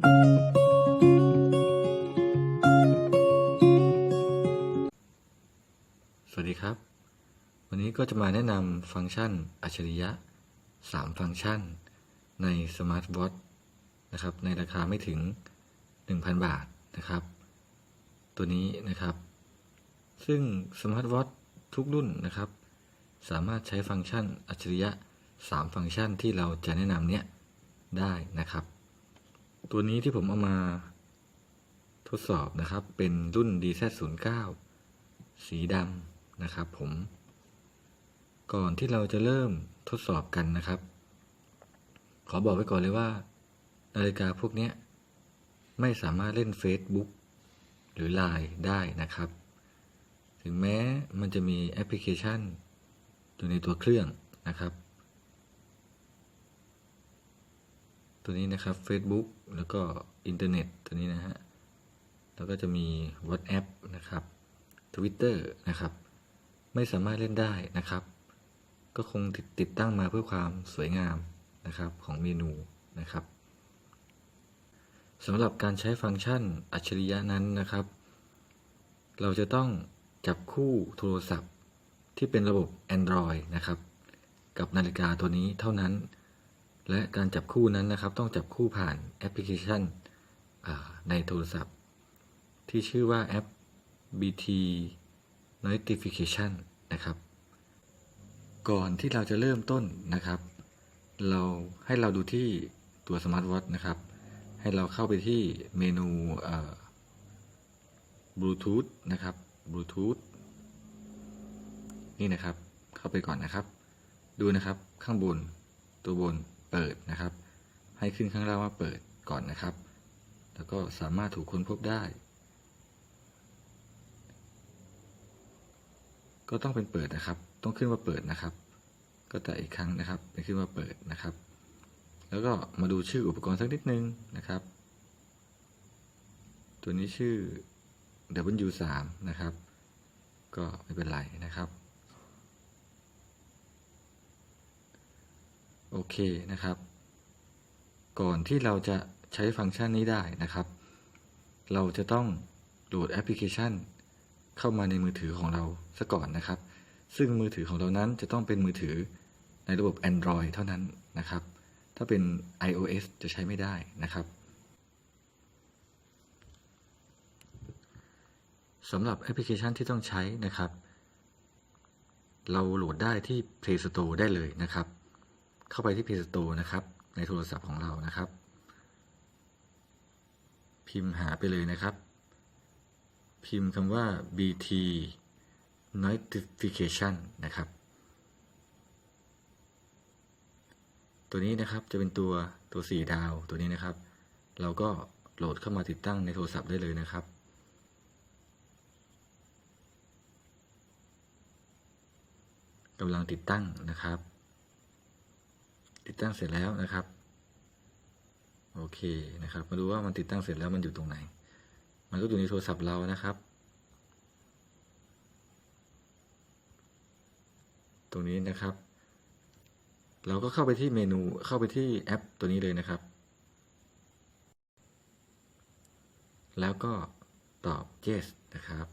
สวัสดีครับ วันนี้ก็จะมาแนะนำฟังก์ชันอัจฉริยะ 3 ฟังก์ชัน ใน Smart Watch นะครับ ในราคาไม่ถึง 1,000 บาทนะครับ ตัวนี้นะครับ ซึ่ง Smart Watch ทุกรุ่นนะครับ สามารถใช้ฟังก์ชันอัจฉริยะ 3 ฟังก์ชันที่เราจะแนะนำเนี้ยได้นะครับ ตัวนี้ที่ผมเอามาทดสอบนะครับ เป็นรุ่น DZ09 สีดำนะครับผม ก่อนที่เราจะเริ่มทดสอบกันนะครับ ขอบอกไว้ก่อนเลยว่า นาฬิกาพวกนี้ไม่สามารถเล่น Facebook หรือ Line ได้นะครับ ถึงแม้มันจะมีแอปพลิเคชันอยู่ในตัวเครื่องนะครับ ตัวนี้นะครับ Facebook แล้วก็อินเทอร์เน็ตตัวนี้นะฮะ แล้วก็จะมี WhatsApp นะครับ Twitter นะครับ ไม่สามารถเล่นได้นะครับ ก็คงติดติดตั้งมาเพื่อความสวยงามนะครับของเมนูนะครับสำหรับการใช้ฟังก์ชันอัจฉริยะนั้นนะครับ เราจะต้องจับคู่โทรศัพท์ที่เป็นระบบ Android นะครับ กับนาฬิกาตัวนี้เท่านั้น และการจับคู่นั้นนะครับต้องจับคู่ผ่านแอปพลิเคชันในโทรศัพท์ ที่ชื่อว่าแอป BT Notification นะครับ ก่อนที่เราจะเริ่มต้นนะครับ เราให้เราดูที่ตัว Smart Watch นะครับ ให้เราเข้าไปที่เมนูเอ่อ Bluetooth นะครับ Bluetooth นี่นะครับ เข้าไปก่อนนะครับ ดูนะครับข้างบนตัวบน เปิดนะครับ ให้ขึ้นข้างล่างว่าเปิดก่อนนะครับ แล้วก็สามารถถูกค้นพบได้ ก็ต้องเป็นเปิดนะครับ ต้องขึ้นว่าเปิดนะครับ ก็แต่อีกครั้งนะครับเป็นขึ้นว่าเปิดนะครับ แล้วก็มาดูชื่ออุปกรณ์สักนิดนึงนะครับ ตัวนี้ชื่อ W3 นะครับ ก็ไม่เป็นไรนะครับ โอเคนะครับ ก่อนที่เราจะใช้ฟังก์ชันนี้ได้นะครับ เราจะต้องโหลดแอปพลิเคชัน เข้ามาในมือถือของเราซะก่อนนะครับ ซึ่งมือถือของเรานั้นจะต้องเป็นมือถือในระบบ Android เท่านั้นนะครับ ถ้าเป็น iOS จะใช้ไม่ได้นะครับสำหรับแอปพลิเคชันที่ต้องใช้นะครับ เราโหลดได้ที่ Play Store ได้เลยนะครับ เข้าไปที่ Play Store นะครับ ในโทรศัพท์ของเรานะครับ พิมพ์หาไปเลยนะครับ พิมพ์คำว่า BT notification นะครับ ตัวนี้นะครับจะเป็นตัวตัวสีดาวตัวนี้นะครับ เราก็โหลดเข้ามาติดตั้งในโทรศัพท์ได้เลยนะครับกำลังติดตั้งนะครับ ติดตั้งเสร็จแล้วนะครับ โอเคนะครับ มาดูว่ามันติดตั้งเสร็จแล้วมันอยู่ตรงไหน มันก็อยู่ในโทรศัพท์เรานะครับ ตรงนี้นะครับ เราก็เข้าไปที่เมนูเข้าไปที่แอปตัวนี้เลยนะครับ แล้วก็ตอบ yes นะครับ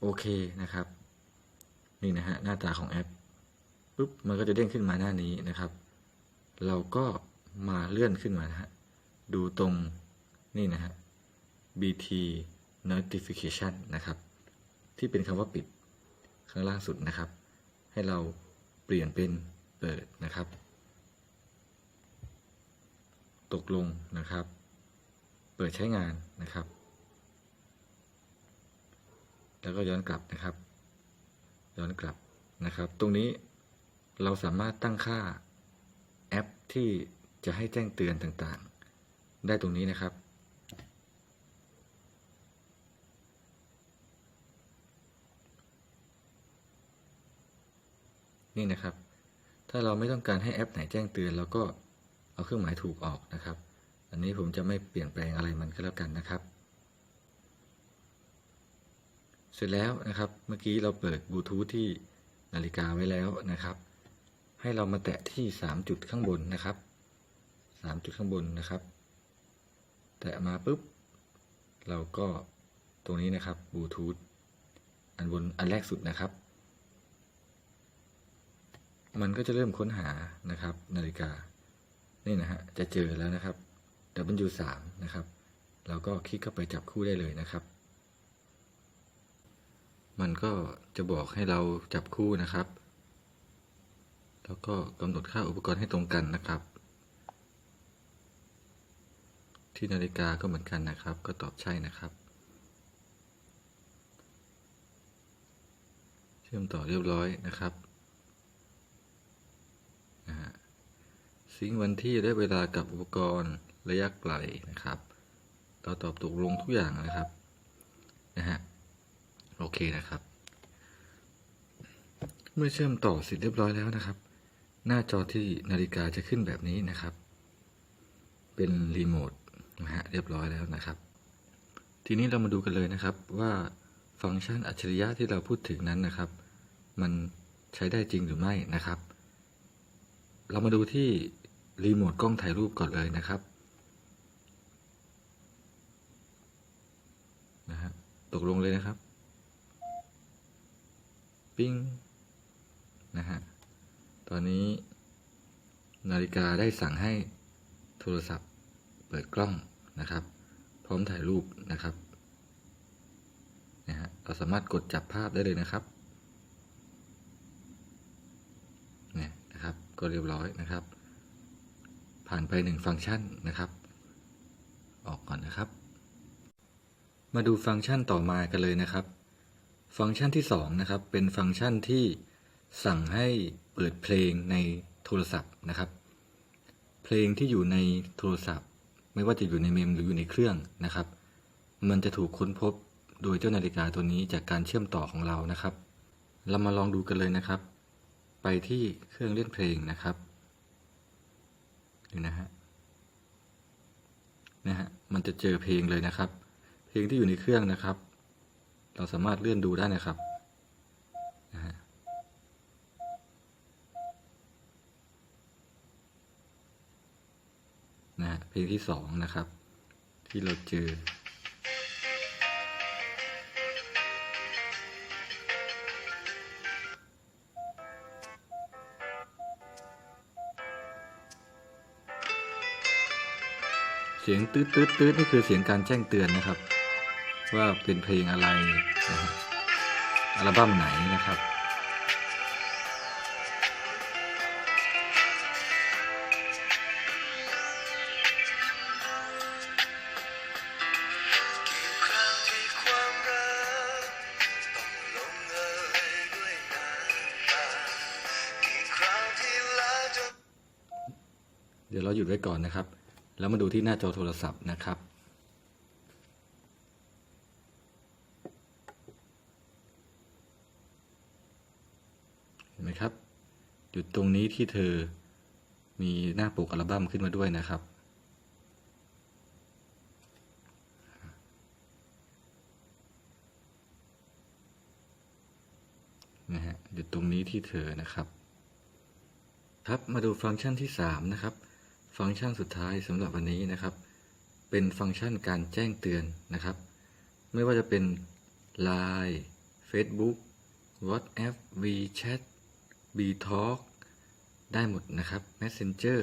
โอเคนะครับ นี่นะฮะหน้าตาของแอป ปุ๊บมันก็จะเด้งขึ้นมาหน้านี้นะครับ เราก็มาเลื่อนขึ้นมานะฮะดูตรงนี่นะฮะ BT notification นะครับ ที่เป็นคำว่าปิดข้างล่างสุดนะครับ ให้เราเปลี่ยนเป็นเปิดนะครับ ตกลงนะครับ เปิดใช้งานนะครับ แล้วก็ย้อนกลับนะครับ ย้อนกลับนะครับ ตรงนี้ เราสามารถตั้งค่าแอปที่จะให้แจ้งเตือนต่างๆ ได้ตรงนี้นะครับ นี่นะครับ ถ้าเราไม่ต้องการให้แอปไหนแจ้งเตือนเราก็เอาเครื่องหมายถูกออกนะครับ อันนี้ผมจะไม่เปลี่ยนแปลงอะไรมันก็แล้วกันนะครับ เสร็จแล้วนะครับ เมื่อกี้เราเปิดบลูทูธที่นาฬิกาไว้แล้วนะครับ ให้เรามาแตะที่3จุดข้างบนนะครับสามจุดข้างบนนะครับ แตะมาปุ๊บ เราก็ตรงนี้นะครับบลูทูธอันบนอันแรกสุดนะครับ มันก็จะเริ่มค้นหานะครับ นาฬิกา นี่นะฮะจะเจอแล้วนะครับ W3 นะครับ เราก็คลิกเข้าไปจับคู่ได้เลยนะครับ มันก็จะบอกให้เราจับคู่นะครับ แล้วก็กำหนดค่าอุปกรณ์ให้ตรงกันนะครับ ที่นาฬิกาก็เหมือนกันนะครับ ก็ตอบใช่นะครับ เชื่อมต่อเรียบร้อยนะครับนะฮะซิงวันที่และเวลากับอุปกรณ์ระยะไกลนะครับ เราตอบตกลงทุกอย่างนะครับนะฮะโอเคนะครับ เมื่อเชื่อมต่อเสร็จเรียบร้อยแล้วนะครับ หน้าจอที่นาฬิกาจะขึ้นแบบนี้นะครับ เป็นรีโมทนะฮะเรียบร้อยแล้วนะครับ ทีนี้เรามาดูกันเลยนะครับว่าฟังก์ชันอัจฉริยะที่เราพูดถึงนั้นนะครับ มันใช้ได้จริงหรือไม่นะครับ เรามาดูที่รีโมทกล้องถ่ายรูปก่อนเลยนะครับนะฮะตกลงเลยนะครับ ปิ้งนะฮะ ตอนนี้ นาฬิกาได้สั่งให้โทรศัพท์เปิดกล้องนะครับ พร้อมถ่ายรูปนะครับนะฮะเราสามารถกดจับภาพได้เลยนะครับเนี่ยนะครับ ก็เรียบร้อยนะครับ ผ่านไปหนึ่งฟังก์ชันนะครับ ออกก่อนนะครับ มาดูฟังก์ชันต่อมากันเลยนะครับ ฟังก์ชันที่2นะครับเป็นฟังก์ชันที่สั่งให้เปิดเพลงในโทรศัพท์นะครับ เพลงที่อยู่ในโทรศัพท์ ไม่ว่าจะอยู่ในเมมหรืออยู่ในเครื่องนะครับ มันจะถูกค้นพบโดยเจ้านาฬิกาตัวนี้จากการเชื่อมต่อของเรานะครับ เรามาลองดูกันเลยนะครับ ไปที่เครื่องเล่นเพลงนะครับนี่นะฮะนะฮะมันจะเจอเพลงเลยนะครับ เพลงที่อยู่ในเครื่องนะครับ เราสามารถเลื่อนดูได้นะครับนะฮะนะฮะ เพลงที่สองนะครับ ที่เราเจอ เสียงตืดตืดตืดนี่คือเสียงการแจ้งเตือนนะครับ ว่าเป็นเพลงอะไรนะอัลบั้มไหนนะครับ เดี๋ยวเราหยุดไว้ก่อนนะครับ แล้วมาดูที่หน้าจอโทรศัพท์นะครับ เห็นไหมครับ หยุดตรงนี้ที่เธอมีหน้าปกอัลบั้มขึ้นมาด้วยนะครับนะฮะหยุดตรงนี้ที่เธอนะครับ ครับมาดูฟังก์ชันที่ 3 นะครับ ฟังก์ชันสุดท้ายสำหรับวันนี้นะครับ เป็นฟังก์ชันการแจ้งเตือนนะครับ ไม่ว่าจะเป็น Line Facebook WhatsApp WeChat BTalk ได้หมดนะครับ Messenger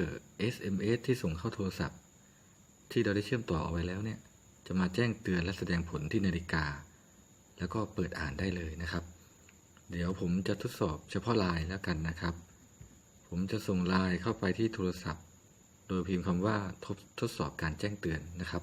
SMS ที่ส่งเข้าโทรศัพท์ ที่เราได้เชื่อมต่อเอาไว้แล้วเนี่ย จะมาแจ้งเตือนและแสดงผลที่นาฬิกา แล้วก็เปิดอ่านได้เลยนะครับ เดี๋ยวผมจะทดสอบเฉพาะไลน์แล้วกันนะครับ ผมจะส่งไลน์เข้าไปที่โทรศัพท์ โดยพิมพ์คำว่าทดทดสอบการแจ้งเตือนนะครับ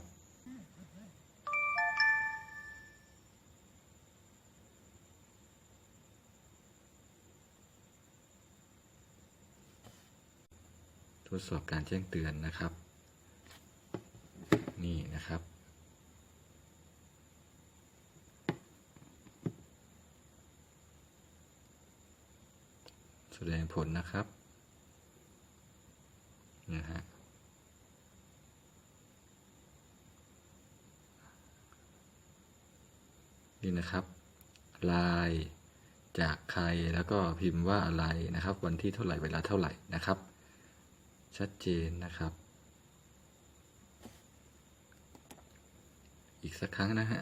ทดสอบการแจ้งเตือนนะครับ นี่นะครับแสดงผลนะครับนะฮะ นี่นะครับลายจากใครแล้วก็พิมพ์ว่าอะไรนะครับ วันที่เท่าไหร่เวลาเท่าไหร่นะครับ ชัดเจนนะครับ อีกสักครั้งนะฮะ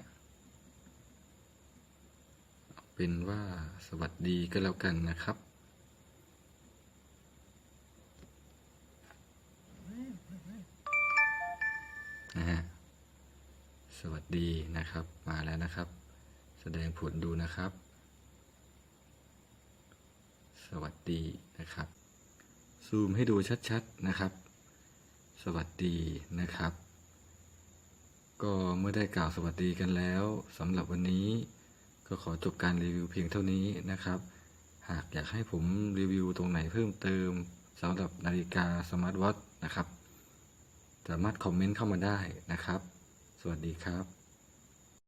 เป็นว่าสวัสดีก็แล้วกันนะครับ นะฮะ สวัสดีนะครับ มาแล้วนะครับ แสดงผลดูนะครับ สวัสดีนะครับ ซูมให้ดูชัดๆนะครับ สวัสดีนะครับ ก็เมื่อได้กล่าวสวัสดีกันแล้วสำหรับวันนี้ก็ขอจบการรีวิวเพียงเท่านี้นะครับ หากอยากให้ผมรีวิวตรงไหนเพิ่มเติมสำหรับนาฬิกาสมาร์ทวอทนะครับ สามารถคอมเมนต์เข้ามาได้นะครับ สวัสดีครับ